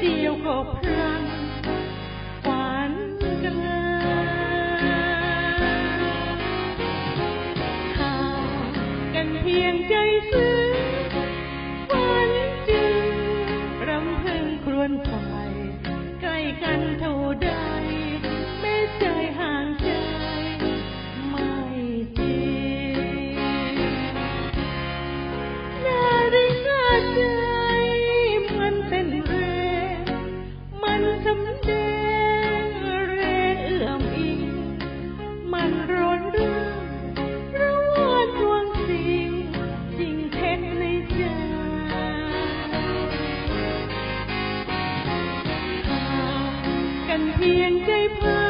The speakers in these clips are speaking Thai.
เดียวก็พลันฝันกันเลหากันเพียงใจซื้อ เพียงใจเพ้อ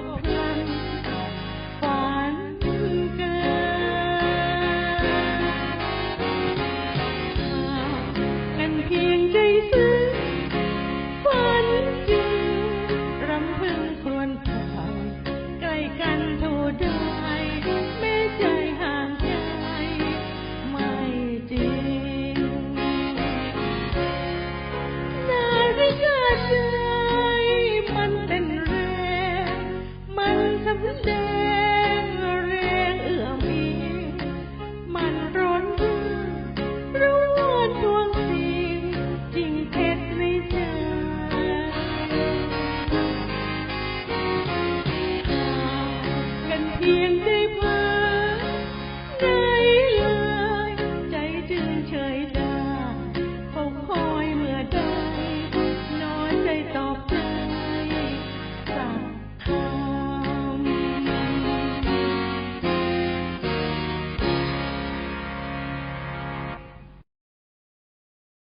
hope. Grim.